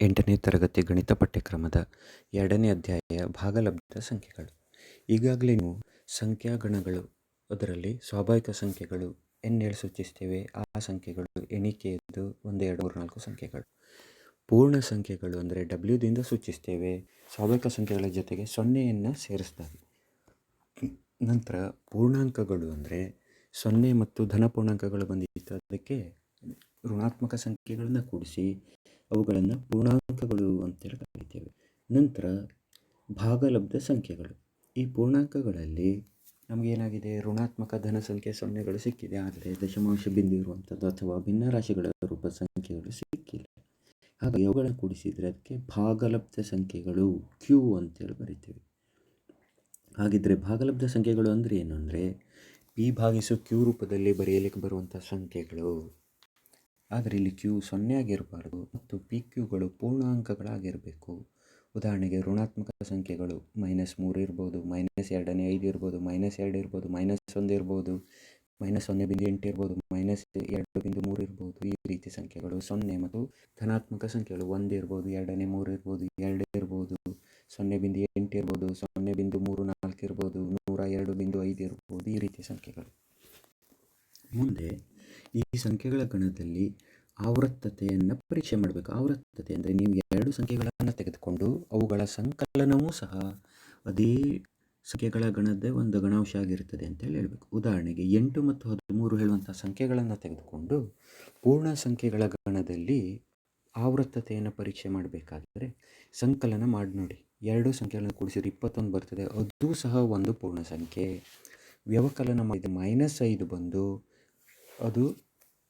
ಎಂಟನೇ ತರಗತಿ ಗಣಿತ ಪಠ್ಯಕ್ರಮದ ಎರಡನೇ ಅಧ್ಯಾಯ ಭಾಗಲಬ್ಧ ಸಂಖ್ಯೆಗಳು. ಈಗಾಗಲೇ ನೀವು ಸಂಖ್ಯಾಗಣಗಳು, ಅದರಲ್ಲಿ ಸ್ವಾಭಾವಿಕ ಸಂಖ್ಯೆಗಳು ಎನ್ನೇಳು ಸೂಚಿಸ್ತೇವೆ, ಆ ಸಂಖ್ಯೆಗಳು ಎಣಿಕೆಯದ್ದು ಒಂದು, ಎರಡು, ಮೂರು, ನಾಲ್ಕು ಸಂಖ್ಯೆಗಳು. ಪೂರ್ಣ ಸಂಖ್ಯೆಗಳು ಅಂದರೆ ಡಬ್ಲ್ಯೂದಿಂದ ಸೂಚಿಸ್ತೇವೆ. ಸ್ವಾಭಾವಿಕ ಸಂಖ್ಯೆಗಳ ಜೊತೆಗೆ ಸೊನ್ನೆಯನ್ನು ಸೇರಿಸ್ತಾರೆ. ನಂತರ ಪೂರ್ಣಾಂಕಗಳು ಅಂದರೆ ಸೊನ್ನೆ ಮತ್ತು ಧನ ಪೂರ್ಣಾಂಕಗಳು ಬಂದಿತ್ತು. ಅದಕ್ಕೆ ಋಣಾತ್ಮಕ ಸಂಖ್ಯೆಗಳನ್ನು ಕೂಡಿಸಿ ಅವುಗಳನ್ನು ಪೂರ್ಣಾಂಕಗಳು ಅಂತೇಳಿ ಕರಿತೇವೆ. ನಂತರ ಭಾಗಲಬ್ಧ ಸಂಖ್ಯೆಗಳು. ಈ ಪೂರ್ಣಾಂಕಗಳಲ್ಲಿ ನಮಗೇನಾಗಿದೆ? ಋಣಾತ್ಮಕ ಧನ ಸಂಖ್ಯೆ ಸೊನ್ನೆಗಳು ಸಿಕ್ಕಿದೆ. ಆದರೆ ದಶಮಾಂಶ ಬಿಂದು ಇರುವಂಥದ್ದು ಅಥವಾ ಭಿನ್ನರಾಶಿಗಳ ರೂಪದ ಸಂಖ್ಯೆಗಳು ಸಿಕ್ಕಿಲ್ಲ. ಹಾಗಾಗಿ ಅವುಗಳನ್ನು ಕೂಡಿಸಿದರೆ ಅದಕ್ಕೆ ಭಾಗಲಬ್ಧ ಸಂಖ್ಯೆಗಳು ಕ್ಯೂ ಅಂತೇಳಿ ಬರಿತೇವೆ. ಹಾಗಿದ್ದರೆ ಭಾಗಲಬ್ಧ ಸಂಖ್ಯೆಗಳು ಅಂದರೆ ಏನು? ಅಂದರೆ ಪಿ ಭಾಗಿಸು ಕ್ಯೂ ರೂಪದಲ್ಲಿ ಬರೆಯಲಿಕ್ಕೆ ಬರುವಂಥ ಸಂಖ್ಯೆಗಳು ಆದರೆ ಇಲ್ಲಿ ಕ್ಯೂ ಸೊನ್ನೆ ಆಗಿರಬಾರ್ದು ಮತ್ತು ಪಿ ಕ್ಯೂಗಳು ಪೂರ್ಣಾಂಕಗಳಾಗಿರಬೇಕು. ಉದಾಹರಣೆಗೆ ಋಣಾತ್ಮಕ ಸಂಖ್ಯೆಗಳು ಮೈನಸ್ ಮೂರು ಇರ್ಬೋದು, ಮೈನಸ್ ಎರಡನೇ ಐದು ಇರ್ಬೋದು, ಮೈನಸ್ ಎರಡು ಇರ್ಬೋದು, ಮೈನಸ್ ಒಂದು ಇರ್ಬೋದು, ಮೈನಸ್ ಸೊನ್ನೆ ಬಿಂದು ಎಂಟು ಇರ್ಬೋದು, ಮೈನಸ್ ಎರಡು ಬಿಂದು ಮೂರು ಇರ್ಬೋದು ಈ ರೀತಿ ಸಂಖ್ಯೆಗಳು ಸೊನ್ನೆ ಮತ್ತು ಧನಾತ್ಮಕ ಸಂಖ್ಯೆಗಳು ಒಂದು ಇರ್ಬೋದು, ಎರಡನೇ ಮೂರು ಇರ್ಬೋದು, ಎರಡು ಇರ್ಬೋದು, ಸೊನ್ನೆ ಬಿಂದು ಎಂಟು ಇರ್ಬೋದು, ಸೊನ್ನೆ ಬಿಂದು ಮೂರು ನಾಲ್ಕು ಇರ್ಬೋದು, ನೂರ ಎರಡು ಬಿಂದು ಐದು ಇರ್ಬೋದು ಈ ರೀತಿ ಸಂಖ್ಯೆಗಳು. ಮುಂದೆ ಈ ಸಂಖ್ಯೆಗಳ ಗಣದಲ್ಲಿ ಆವೃತ್ತತೆಯನ್ನು ಪರೀಕ್ಷೆ ಮಾಡಬೇಕು. ಆವೃತ್ತತೆ ಅಂದರೆ ನೀವು ಎರಡು ಸಂಖ್ಯೆಗಳನ್ನು ತೆಗೆದುಕೊಂಡು ಅವುಗಳ ಸಂಕಲನವೂ ಸಹ ಅದೇ ಸಂಖ್ಯೆಗಳ ಗಣದ್ದೇ ಒಂದು ಗಣಾಂಶ ಆಗಿರುತ್ತದೆ ಅಂತೇಳಿ ಹೇಳಬೇಕು. ಉದಾಹರಣೆಗೆ ಎಂಟು ಮತ್ತು ಹದಿಮೂರು ಹೇಳುವಂಥ ಸಂಖ್ಯೆಗಳನ್ನು ತೆಗೆದುಕೊಂಡು ಪೂರ್ಣ ಸಂಖ್ಯೆಗಳ ಗಣದಲ್ಲಿ ಆವೃತ್ತತೆಯನ್ನು ಪರೀಕ್ಷೆ ಮಾಡಬೇಕಾದರೆ ಸಂಕಲನ ಮಾಡಿ ನೋಡಿ. ಎರಡು ಸಂಖ್ಯೆಗಳನ್ನು ಕೂಡಿಸಿದ್ರೆ ಇಪ್ಪತ್ತೊಂದು ಬರ್ತದೆ. ಅದು ಸಹ ಒಂದು ಪೂರ್ಣ ಸಂಖ್ಯೆ. ವ್ಯವಕಲನ ಮಾಡಿದ ಮೈನಸ್ ಐದು ಬಂದು ಅದು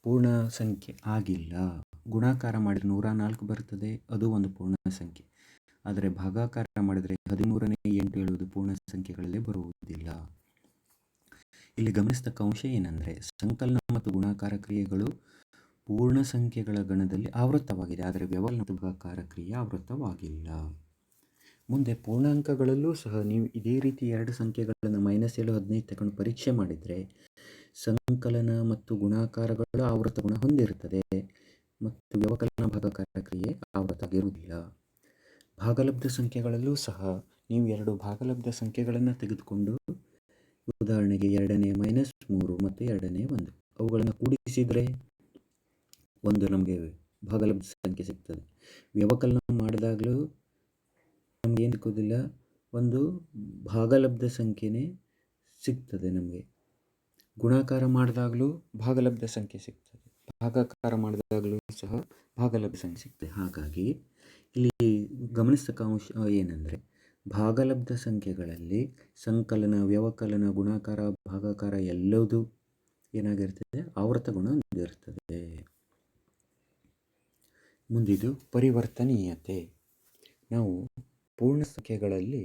ಪೂರ್ಣ ಸಂಖ್ಯೆ ಆಗಿಲ್ಲ. ಗುಣಾಕಾರ ಮಾಡಿದರೆ ನೂರ ನಾಲ್ಕು ಬರ್ತದೆ, ಅದು ಒಂದು ಪೂರ್ಣ ಸಂಖ್ಯೆ. ಆದರೆ ಭಾಗಾಕಾರ ಮಾಡಿದರೆ ಹದಿಮೂರನೇ ಎಂಟು ಹೇಳುವುದು ಪೂರ್ಣ ಸಂಖ್ಯೆಗಳಲ್ಲಿ ಬರುವುದಿಲ್ಲ. ಇಲ್ಲಿ ಗಮನಿಸತಕ್ಕ ಅಂಶ ಏನಂದರೆ, ಸಂಕಲನ ಮತ್ತು ಗುಣಾಕಾರ ಕ್ರಿಯೆಗಳು ಪೂರ್ಣ ಸಂಖ್ಯೆಗಳ ಗಣದಲ್ಲಿ ಆವೃತ್ತವಾಗಿದೆ, ಆದರೆ ವ್ಯವಕಲನ ಮತ್ತು ಭಾಗಾಕಾರ ಕ್ರಿಯೆ ಆವೃತ್ತವಾಗಿಲ್ಲ. ಮುಂದೆ ಪೂರ್ಣಾಂಕಗಳಲ್ಲೂ ಸಹ ನೀವು ಇದೇ ರೀತಿ ಎರಡು ಸಂಖ್ಯೆಗಳನ್ನು ಮೈನಸ್ ಏಳು, ಹದಿನೈದು ತಗೊಂಡು ಪರೀಕ್ಷೆ ಮಾಡಿದರೆ ಸಂಕಲನ ಮತ್ತು ಗುಣಾಕಾರಗಳು ಆವೃತ ಗುಣ ಹೊಂದಿರುತ್ತದೆ ಮತ್ತು ವ್ಯವಕಲನ ಭಾಗಾಕಾರ ಕ್ರಿಯೆ ಆವೃತ್ತ ಆಗಿರುವುದಿಲ್ಲ. ಭಾಗಲಬ್ಧ ಸಂಖ್ಯೆಗಳಲ್ಲೂ ಸಹ ನೀವು ಎರಡು ಭಾಗಲಬ್ಧ ಸಂಖ್ಯೆಗಳನ್ನು ತೆಗೆದುಕೊಂಡು ಉದಾಹರಣೆಗೆ ಎರಡನೇ ಮೈನಸ್ ಮೂರು ಮತ್ತು ಎರಡನೇ ಒಂದು ಅವುಗಳನ್ನು ಕೂಡಿಸಿದರೆ ಒಂದು ನಮಗೆ ಭಾಗಲಬ್ಧ ಸಂಖ್ಯೆ ಸಿಗ್ತದೆ. ವ್ಯವಕಲನ ಮಾಡಿದಾಗಲೂ ನಮಗೇನು ಸಿಕ್ಕೋದಿಲ್ಲ ಒಂದು ಭಾಗಲಬ್ಧ ಸಂಖ್ಯೆನೇ ಸಿಗ್ತದೆ ನಮಗೆ. ಗುಣಾಕಾರ ಮಾಡಿದಾಗಲೂ ಭಾಗಲಬ್ಧ ಸಂಖ್ಯೆ ಸಿಗ್ತದೆ. ಭಾಗಾಕಾರ ಮಾಡಿದಾಗಲೂ ಸಹ ಭಾಗಲಬ್ಧ ಸಂಖ್ಯೆ ಸಿಗ್ತದೆ. ಹಾಗಾಗಿ ಇಲ್ಲಿ ಗಮನಿಸ್ತಕ್ಕ ಅಂಶ ಏನಂದರೆ ಭಾಗಲಬ್ಧ ಸಂಖ್ಯೆಗಳಲ್ಲಿ ಸಂಕಲನ, ವ್ಯವಕಲನ, ಗುಣಾಕಾರ, ಭಾಗಾಕಾರ ಎಲ್ಲದೂ ಏನಾಗಿರ್ತದೆ? ಆವೃತ ಗುಣ ಹೊಂದಿರ್ತದೆ. ಮುಂದಿದು ಪರಿವರ್ತನೀಯತೆ. ನಾವು ಪೂರ್ಣ ಸಂಖ್ಯೆಗಳಲ್ಲಿ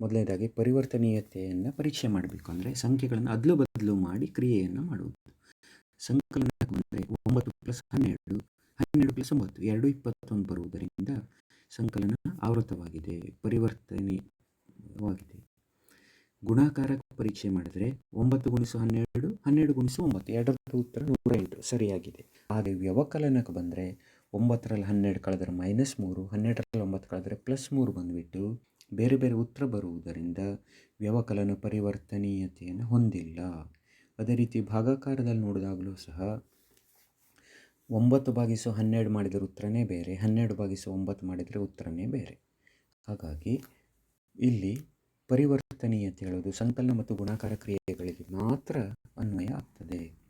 ಮೊದಲನೇದಾಗಿ ಪರಿವರ್ತನೀಯತೆಯನ್ನು ಪರೀಕ್ಷೆ ಮಾಡಬೇಕು. ಅಂದರೆ ಸಂಖ್ಯೆಗಳನ್ನು ಅದಲು ಬದಲು ಮಾಡಿ ಕ್ರಿಯೆಯನ್ನು ಮಾಡುವುದು. ಸಂಕಲನಕ್ಕೆ ಬಂದರೆ ಒಂಬತ್ತು ಪ್ಲಸ್ ಹನ್ನೆರಡು ಹನ್ನೆರಡು ಪ್ಲಸ್ ಒಂಬತ್ತು, ಎರಡು ಇಪ್ಪತ್ತೊಂದು ಬರುವುದರಿಂದ ಸಂಕಲನ ಆವೃತವಾಗಿದೆ ಪರಿವರ್ತನೀಯವಾಗಿದೆ. ಗುಣಾಕಾರ ಪರೀಕ್ಷೆ ಮಾಡಿದರೆ ಒಂಬತ್ತು ಗುಣಿಸು ಹನ್ನೆರಡು ಹನ್ನೆರಡು ಗುಣಿಸು ಒಂಬತ್ತು ಎರಡರ ಉತ್ತರ ನೂರ ಎಂಟು ಸರಿಯಾಗಿದೆ. ಹಾಗೆ ವ್ಯವಕಲನಕ್ಕೆ ಬಂದರೆ ಒಂಬತ್ತರಲ್ಲಿ ಹನ್ನೆರಡು ಕಳೆದರೆ ಮೈನಸ್ ಮೂರು, ಹನ್ನೆರಡರಲ್ಲಿ ಒಂಬತ್ತು ಕಳೆದರೆ ಪ್ಲಸ್ ಮೂರು ಬಂದುಬಿಟ್ಟು ಬೇರೆ ಬೇರೆ ಉತ್ತರ ಬರುವುದರಿಂದ ವ್ಯವಕಲನ ಪರಿವರ್ತನೀಯತೆಯನ್ನು ಹೊಂದಿಲ್ಲ. ಅದೇ ರೀತಿ ಭಾಗಾಕಾರದಲ್ಲಿ ನೋಡಿದಾಗಲೂ ಸಹ ಒಂಬತ್ತು ಭಾಗಿಸು ಹನ್ನೆರಡು ಮಾಡಿದರೆ ಉತ್ತರನೇ ಬೇರೆ, ಹನ್ನೆರಡು ಭಾಗಿಸು ಒಂಬತ್ತು ಮಾಡಿದರೆ ಉತ್ತರನೇ ಬೇರೆ. ಹಾಗಾಗಿ ಇಲ್ಲಿ ಪರಿವರ್ತನೀಯತೆ ಹೇಳೋದು ಸಂಕಲನ ಮತ್ತು ಗುಣಾಕಾರ ಕ್ರಿಯೆಗಳಿಗೆ ಮಾತ್ರ ಅನ್ವಯ ಆಗ್ತದೆ.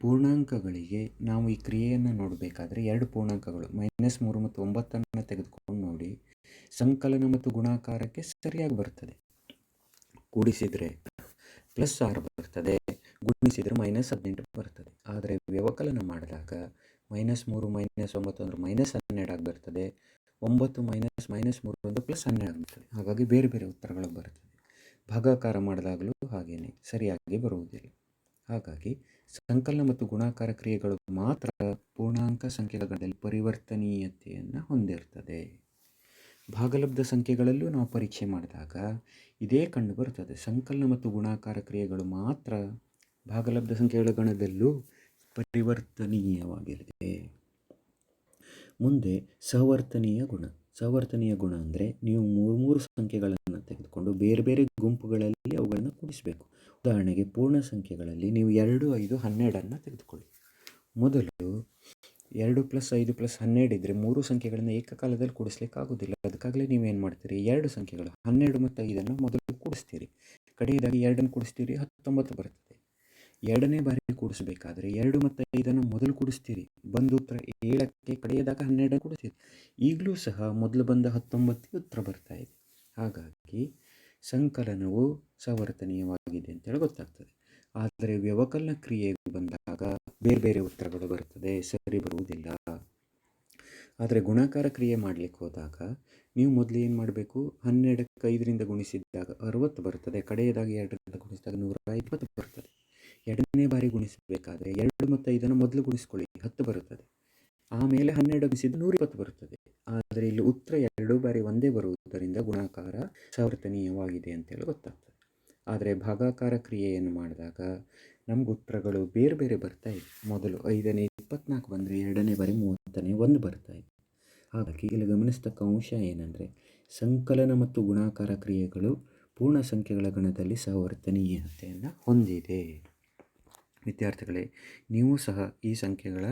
ಪೂರ್ಣಾಂಕಗಳಿಗೆ ನಾವು ಈ ಕ್ರಿಯೆಯನ್ನು ನೋಡಬೇಕಾದ್ರೆ ಎರಡು ಪೂರ್ಣಾಂಕಗಳು, ಮೈನಸ್ ಮೂರು ಮತ್ತು ಒಂಬತ್ತನ್ನು ತೆಗೆದುಕೊಂಡು ಸಂಕಲನ ಮತ್ತು ಗುಣಾಕಾರಕ್ಕೆ ಸರಿಯಾಗಿ ಬರ್ತದೆ. ಕೂಡಿಸಿದರೆ ಪ್ಲಸ್ ಆರು ಬರ್ತದೆ, ಗುಣಿಸಿದರೆ ಮೈನಸ್ ಹದಿನೆಂಟು ಬರ್ತದೆ. ಆದರೆ ವ್ಯವಕಲನ ಮಾಡಿದಾಗ ಮೈನಸ್ ಮೂರು ಮೈನಸ್ ಒಂಬತ್ತು ಅಂದರೆ ಮೈನಸ್ ಹನ್ನೆರಡು ಆಗಿ ಬರ್ತದೆ, ಒಂಬತ್ತು ಮೈನಸ್ ಮೈನಸ್ ಮೂರು ಅಂದರೆ ಪ್ಲಸ್ ಹನ್ನೆರಡು ಹಾಗಾಗಿ ಬೇರೆ ಬೇರೆ ಉತ್ತರಗಳು ಬರ್ತದೆ. ಭಾಗಾಕಾರ ಮಾಡಿದಾಗಲೂ ಹಾಗೆಯೇ ಸರಿಯಾಗಿ ಬರುವುದಿಲ್ಲ. ಹಾಗಾಗಿ ಸಂಕಲನ ಮತ್ತು ಗುಣಾಕಾರ ಕ್ರಿಯೆಗಳು ಮಾತ್ರ ಪೂರ್ಣಾಂಕ ಸಂಖ್ಯೆಗಳಲ್ಲಿ ಪರಿವರ್ತನೀಯತೆಯನ್ನು ಹೊಂದಿರ್ತದೆ. ಭಾಗಲಬ್ಧ ಸಂಖ್ಯೆಗಳಲ್ಲೂ ನಾವು ಪರೀಕ್ಷೆ ಮಾಡಿದಾಗ ಇದೇ ಕಂಡು ಬರುತ್ತದೆ. ಸಂಕಲನ ಮತ್ತು ಗುಣಾಕಾರ ಕ್ರಿಯೆಗಳು ಮಾತ್ರ ಭಾಗಲಬ್ಧ ಸಂಖ್ಯೆಗಳ ಗಣದಲ್ಲೂ ಪರಿವರ್ತನೀಯವಾಗಿದೆ ಮುಂದೆ ಸವರ್ತನೀಯ ಗುಣ. ಸವರ್ತನೀಯ ಗುಣ ಅಂದರೆ ನೀವು ಮೂರು ಮೂರು ಸಂಖ್ಯೆಗಳನ್ನು ತೆಗೆದುಕೊಂಡು ಬೇರೆ ಬೇರೆ ಗುಂಪುಗಳಲ್ಲಿ ಅವುಗಳನ್ನು ಕೂಡಿಸಬೇಕು. ಉದಾಹರಣೆಗೆ ಪೂರ್ಣ ಸಂಖ್ಯೆಗಳಲ್ಲಿ ನೀವು ಎರಡು, ಐದು, ಹನ್ನೆರಡನ್ನು ತೆಗೆದುಕೊಳ್ಳಿ. ಮೊದಲು ಎರಡು ಪ್ಲಸ್ ಐದು ಪ್ಲಸ್ ಹನ್ನೆರಡು ಇದ್ದರೆ ಮೂರು ಸಂಖ್ಯೆಗಳನ್ನು ಏಕಕಾಲದಲ್ಲಿ ಕೂಡಿಸ್ಲಿಕ್ಕೆ ಆಗೋದಿಲ್ಲ ಅದಕ್ಕಾಗಲೇ ನೀವೇನು ಮಾಡ್ತೀರಿ? ಎರಡು ಸಂಖ್ಯೆಗಳು, ಹನ್ನೆರಡು ಮತ್ತು ಐದನ್ನು ಮೊದಲು ಕೂಡಿಸ್ತೀರಿ. ಕಡೆಯದಾಗಿ ಎರಡನ್ನು ಕೂಡಿಸ್ತೀರಿ, ಹತ್ತೊಂಬತ್ತು ಬರ್ತದೆ. ಎರಡನೇ ಬಾರಿ ಕೂಡಿಸ್ಬೇಕಾದ್ರೆ ಎರಡು ಮತ್ತು ಐದನ್ನು ಮೊದಲು ಕೂಡಿಸ್ತೀರಿ. ಬಂದು ಉತ್ತರ ಏಳಕ್ಕೆ, ಕಡೆಯದಾಗ ಹನ್ನೆರಡನ್ನು ಕೂಡಿಸ್ತೀರಿ. ಈಗಲೂ ಸಹ ಮೊದಲು ಬಂದ ಹತ್ತೊಂಬತ್ತಿಗೆ ಉತ್ತರ ಬರ್ತಾ ಇದೆ. ಹಾಗಾಗಿ ಸಂಕಲನವು ಸವರ್ತನೀಯವಾಗಿದೆ ಅಂತೇಳಿ ಗೊತ್ತಾಗ್ತದೆ. ಆದರೆ ವ್ಯವಕಲನ ಕ್ರಿಯೆಗೆ ಬಂದಾಗ ಬೇರೆ ಬೇರೆ ಉತ್ತರಗಳು ಬರುತ್ತದೆ, ಸರಿ ಬರುವುದಿಲ್ಲ. ಆದರೆ ಗುಣಾಕಾರ ಕ್ರಿಯೆ ಮಾಡಲಿಕ್ಕೆ ಹೋದಾಗ ನೀವು ಮೊದಲು ಏನು ಮಾಡಬೇಕು? ಹನ್ನೆರಡಕ್ಕೆ ಐದರಿಂದ ಗುಣಿಸಿದಾಗ ಅರವತ್ತು ಬರುತ್ತದೆ, ಕಡೆಯದಾಗಿ ಎರಡರಿಂದ ಗುಣಿಸಿದಾಗ ನೂರ ಇಪ್ಪತ್ತು ಬರ್ತದೆ ಎರಡನೇ ಬಾರಿ ಗುಣಿಸಬೇಕಾದ್ರೆ ಎರಡು ಮತ್ತು ಐದನ್ನು ಮೊದಲು ಗುಣಿಸ್ಕೊಳ್ಳಿ, ಹತ್ತು ಬರುತ್ತದೆ. ಆಮೇಲೆ ಹನ್ನೆರಡು ಗುಣಿಸಿದ ನೂರಿಪ್ಪತ್ತು ಬರುತ್ತದೆ. ಆದರೆ ಇಲ್ಲಿ ಉತ್ತರ ಎರಡು ಬಾರಿ ಒಂದೇ ಬರುವುದರಿಂದ ಗುಣಾಕಾರ ಸವರ್ತನೀಯವಾಗಿದೆ ಅಂತೇಳಿ ಗೊತ್ತಾಗ್ತದೆ. ಆದರೆ ಭಾಗಾಕಾರ ಕ್ರಿಯೆಯನ್ನು ಮಾಡಿದಾಗ ನಮ್ಗೆ ಉತ್ತರಗಳು ಬೇರೆ ಬೇರೆ ಬರ್ತಾ ಇದೆ ಮೊದಲು ಐದನೇ, ಇಪ್ಪತ್ನಾಲ್ಕು ಬಂದರೆ ಎರಡನೇ ಬಾರಿ ಮೂವತ್ತನೇ ಒಂದು ಬರ್ತಾ ಇದೆ ಹಾಗಾಗಿ ಇಲ್ಲಿ ಗಮನಿಸ್ತಕ್ಕ ಅಂಶ ಏನಂದರೆ ಸಂಕಲನ ಮತ್ತು ಗುಣಾಕಾರ ಕ್ರಿಯೆಗಳು ಪೂರ್ಣ ಸಂಖ್ಯೆಗಳ ಗಣದಲ್ಲಿ ಸಹವರ್ತನೀಯತೆಯನ್ನು ಹೊಂದಿದೆ. ವಿದ್ಯಾರ್ಥಿಗಳೇ, ನೀವು ಸಹ ಈ ಸಂಖ್ಯೆಗಳ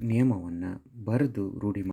ನಿಯಮವನ್ನು ಬರೆದು ರೂಢಿ